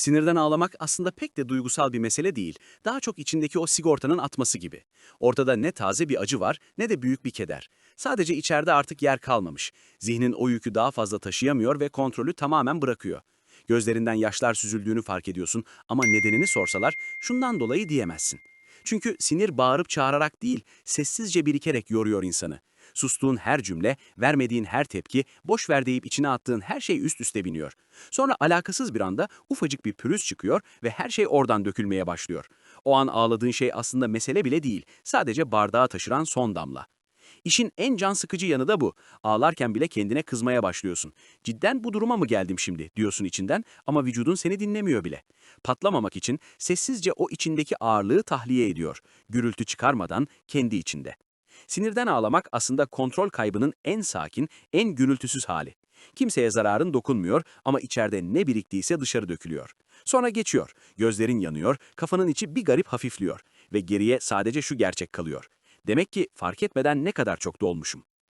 Sinirden ağlamak aslında pek de duygusal bir mesele değil. Daha çok içindeki o sigortanın atması gibi. Ortada ne taze bir acı var ne de büyük bir keder. Sadece içeride artık yer kalmamış. Zihnin o yükü daha fazla taşıyamıyor ve kontrolü tamamen bırakıyor. Gözlerinden yaşlar süzüldüğünü fark ediyorsun ama nedenini sorsalar şundan dolayı diyemezsin. Çünkü sinir bağırıp çağırarak değil, sessizce birikerek yoruyor insanı. Sustuğun her cümle, vermediğin her tepki, boş ver deyip içine attığın her şey üst üste biniyor. Sonra alakasız bir anda ufacık bir pürüz çıkıyor ve her şey oradan dökülmeye başlıyor. O an ağladığın şey aslında mesele bile değil, sadece bardağa taşıran son damla. İşin en can sıkıcı yanı da bu. Ağlarken bile kendine kızmaya başlıyorsun. Cidden bu duruma mı geldim şimdi diyorsun içinden ama vücudun seni dinlemiyor bile. Patlamamak için sessizce o içindeki ağırlığı tahliye ediyor. Gürültü çıkarmadan kendi içinde. Sinirden ağlamak aslında kontrol kaybının en sakin, en gürültüsüz hali. Kimseye zararın dokunmuyor ama içeride ne biriktiyse dışarı dökülüyor. Sonra geçiyor, gözlerin yanıyor, kafanın içi bir garip hafifliyor ve geriye sadece şu gerçek kalıyor. Demek ki fark etmeden ne kadar çok dolmuşum.